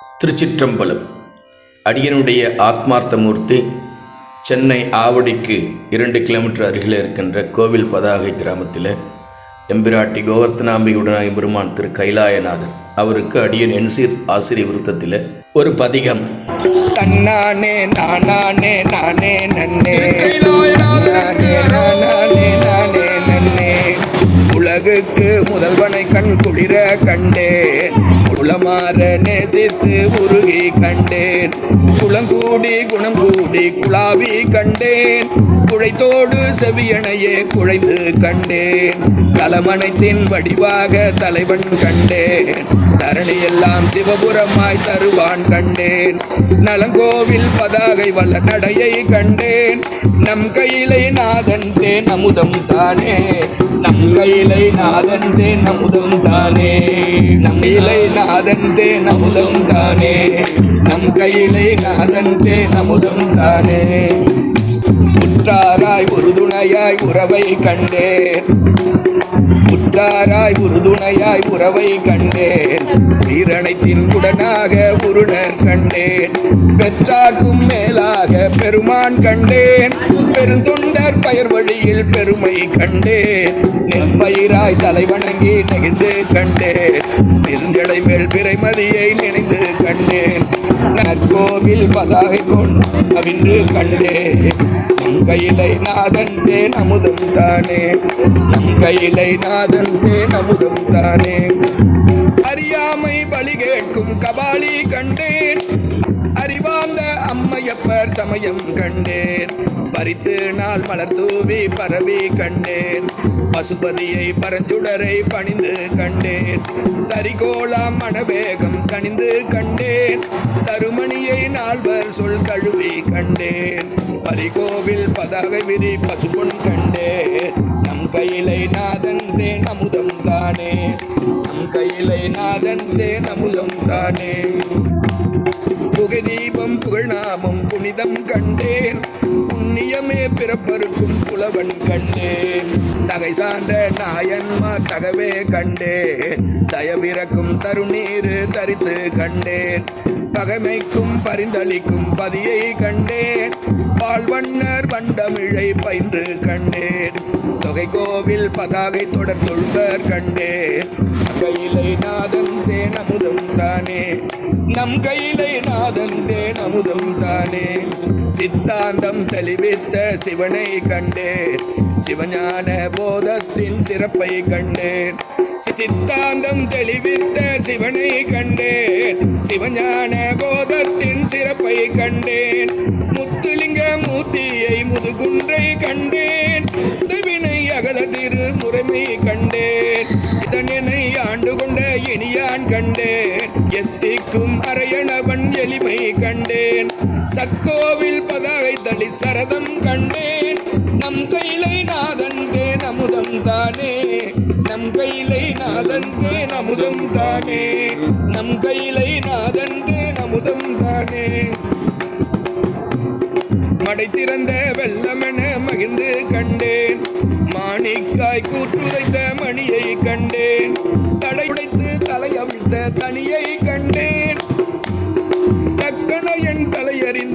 திருச்சிற்றம்பலம். அடியனுடைய ஆத்மார்த்த மூர்த்தி சென்னை ஆவடிக்கு இரண்டு கிலோமீட்டர் அருகில் இருக்கின்ற கோவில் பதாகை கிராமத்தில் எம்பிராட்டி கோவர்த்தனாம்பியுடனாய் பெருமான் திரு கைலாயநாதர். அவருக்கு அடியன் என்சீர் ஆசிரிய விருத்தத்தில் ஒரு பதிகம். தன்னானே நானானே நானே நன்னே. நானே நானானே நானே நன்னே. உலகுக்கு முதல்வனை கண் குளிர கண்டேன். குளமாற நேசித்து உருகி கண்டேன். குளங்கூடி குணம் கூடி குழாவி கண்டேன். குழைத்தோடு செவியணையே குழைந்து கண்டேன். தலமனைத்தின் வடிவாக தலைவன் கண்டேன். தரணியெல்லாம் சிவபுரமாய் தருவான் கண்டேன். நலங்கோவில் பதாகை வல்ல நடையை கண்டேன். நம் கையிலை நாதன் தேன் அமுதம் தானே. நம் கையிலை நாதன் தேன் அமுதம் தானே. நம் இலை நாதன் தேன் அமுதம் தானே. நம் கையிலே நாதன் தேன். அமுதம் தானே உற்றாராய் உறுதுணையாய் உறவை கண்டேன். உற்றாராய் உறுதுணையாய் உறவை கண்டேன். உயிரணைத்தின் உடனாக உருணர் கண்டேன். பெற்றார்க்கும் மேலாக பெருமான் கண்டேன். பெருந்தொண்டர் பயர் வழியில் பெருமை கண்டேன். நெற்பயிராய் தலைவணங்கி நெகிழ்ந்து கண்டேன். பெருஞ்சடை மேல் பிறைமதியை நினைந்து கண்டேன். நற்கோவில் பதாகை கொண்டு அவின்று கண்டேன். நம் கையிலை நாதன் தேன் அமுதம் தானே? நம் கையிலை நாதன் தேன் அமுதம் தானே? அறியாமை பலி கேட்கும் கபாலி கண்டேன். அறிவார்ந்த அம்மையப்பர் சமயம் கண்டேன். பறித்து நாள் மலர் தூவி பரவி கண்டேன். பசுபதியை பரஞ்சுடரை பணிந்து கண்டேன். தரிகோலாம் மனவேகம் கணிந்து கண்டேன். தருமணியை நால்வர் சொல் கழுவி கண்டேன். பரிகோவில் பதாகை விரி பசுபொன் கண்டேன். நம் கையிலை நாதன் தேன் அமுதம் தானே. நம் கையிலை நாதன் தேன் அமுதம் தானே. புகை தீபம் புகழ்நாமம் புனிதம் கண்டேன். புண்ணியமே பிறப்பருக்கும் புலவன் கண்டேன் தகை சான்ற நாயன்மா தகவே கண்டேன். தயவிறக்கும் தருநீர் தரித்து கண்டேன். பகைமைக்கும் பரிந்தளிக்கும் பதியை கண்டேன். பால்வண்ணர் வண்டமிழை பயின்று கண்டேன். தொகை கோவில் பதாகை தொடர் தொழுவர் கண்டேன். கையிலை நாதன் தேன் அமுதம் தானே. நம் கையிலை நாதன் அமுதம் தானே சித்தாந்தம் தெளிவித்த சிவனை கண்டேன். சிவஞான போதத்தின் சிறப்பை கண்டேன். சித்தாந்தம் தெளிவித்த சிவனை கண்டேன். சிவஞான போதத்தின் சிறப்பை கண்டேன். முத்துலிங்க மூர்த்தியை எத்திக்கும் அரையணவன் எளிமை கண்டேன். சக்கோவில் பதாகை தளி சரதம் கண்டேன். நம் கையிலை நாதன் தேன் அமுதம் தானே. நம் கையிலை நாதன் தேன் அமுதம் தானே. நம் கையிலை நாதன் தேன் அமுதம் தானே. மடை திறந்த வெள்ளமென மகிழ்ந்து கண்டேன். மாணிக்காய் கூற்றுரைத்த மணியை கண்டேன். தடை உடைத்து தலையவிழ்த்த தனியை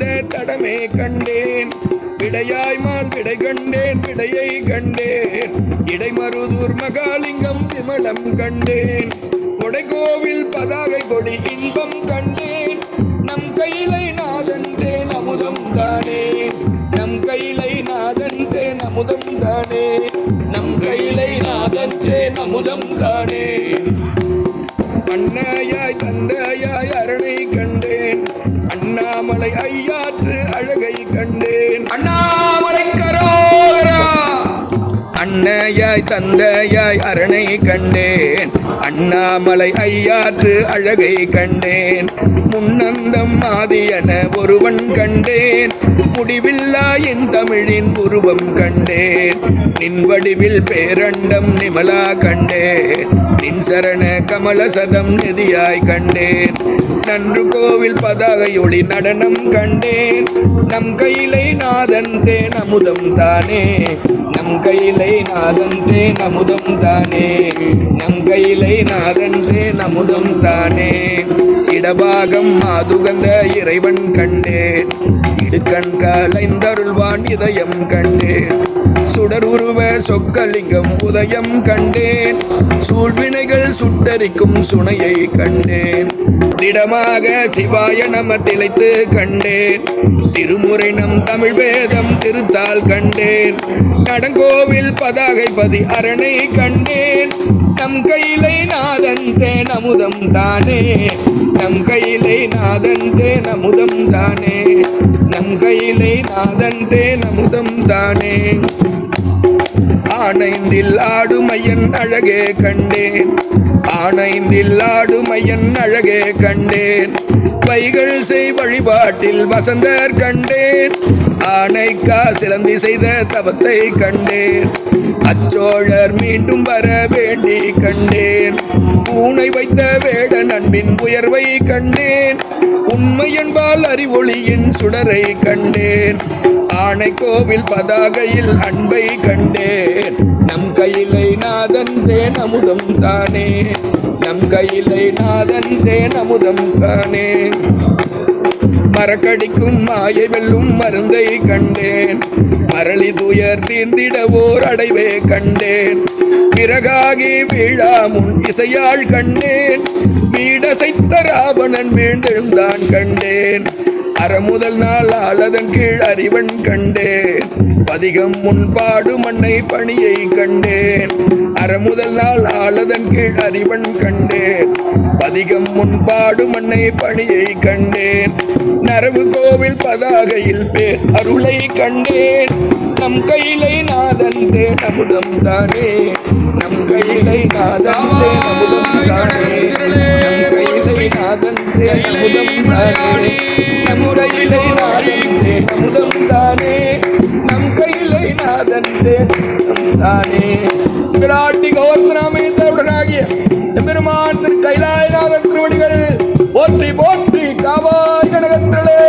கண்ட தடமே கண்டேன். விடையாய் மான் விடை கண்டேன் விடையை கண்டேன். இடைமருதூர் மகாலிங்கம் விமலம் கண்டேன். கொடைகோவில் பதாகை கொடி இன்பம் கண்டேன். நம் கையிலை நாதந்தேன் அமுதம் தானே. நம் கையிலை நாதந்தேன் அமுதம் தானே. நம் கையிலை நாதந்தேன் அமுதம் தானே. அண்ணாயாய் அண்ணாமலை ஐயா அன்னையாய் தந்தையாய் அரணை கண்டேன். அண்ணாமலை ஐயாற்று அழகை கண்டேன். முன்னந்தம் மாதியன ஒருவன் கண்டேன். முடிவில்லா என் தமிழின் உருவம் கண்டேன். நின் வடிவில் பேரண்டம் நிமலா கண்டேன். நின் சரண கமலசதம் நிதியாய் கண்டேன். நன்று கோவில் பதாகையொளி நடனம் கண்டேன். நம் கையிலை நாதன் தேன் அமுதம் தானே. நம் கையிலை நாதன் நமுதம் தானே. நங்கையிலை கையிலை நமுதம் தானே. இடபாகம் மாதுகந்த இறைவன் கண்டேன். இடுக்கண் கலைந்தருள்வான் இதயம் கண்டேன். சுடர் உருவ சொக்கலிங்கம் உதயம் கண்டேன். சூழ்வினைகள் சுட்டரிக்கும் சுனையை கண்டேன். திடமாக சிவாய நம திளைத்து கண்டேன். திருமுறை நம் தமிழ் வேதம் திருத்தால் கண்டேன். நடங்கோவில் பதாகை பதி அரணை கண்டேன். நம் கையிலை நாதந்தே நமுதம் தானே. நம் கையிலை நாதந்தே நமுதம் தானே. நம் கையிலை நாதந்தே நமுதம் தானே. ஆனைந்தில் ஆடுமையன் அழகே கண்டேன். ஆனைந்தில் ஆடுமையன் அழகே கண்டேன். வைகள் செய் வழிபாட்டில் வசந்தர் கண்டேன். ஆனைக்கா சிலந்தி செய்த தவத்தை கண்டேன். அச்சோழர் மீண்டும் வர வேண்டி கண்டேன். பூனை வைத்த வேட நண்பின் உயர்வை கண்டேன். உண்மை என்பால் அறிவொளியின் சுடரை கண்டேன். ஆணை கோவில் பதாகையில் அன்பை கண்டேன். நம் கையிலை நாதன் தேன் அமுதம் தானே. நம் கையிலை நாதன் தேன் அமுதம் தானே. மரக்கடிக்கும் மாயை வெல்லும் மருந்தை கண்டேன். மரளி துயர் தீர்ந்திடவோர் அடைவே கண்டேன். பிறகாகி வீழா முன் இசையாள் கண்டேன். ராவணன் வீழ்ந்தெழுந்தான் கண்டேன். அறமுதல் நாள் ஆளதன் கீழ் அறிவன் கண்டேன். பதிகம் முன்பாடு மண்ணை பணியை கண்டேன். அறமுதல் நாள் ஆளதன் கீழ் அறிவன் கண்டேன். பதிகம் முன்பாடு மண்ணை பணியை கண்டேன். நரவு கோவில் பதாகையில் பேர் அருளை கண்டேன். நம் கையிலை நாதன் தேன் அமுதம் தானே. நம் கையிலை நாதன் தேன் அமுதம் தானே. நமுதம் தானே நம் கையிலை நாதன் தே நமுதம் தானே நம் கையிலை நாதன் தே நம் தானே பிராட்டி கௌர்த்தராமயத்தவுடனாகிய பெருமான் திரு கைலாயநாத திருவடிகள் போற்றி போற்றி காவாய் கனகத்திரளே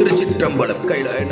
திருச்சிற்றம்பலம் கைலாயன்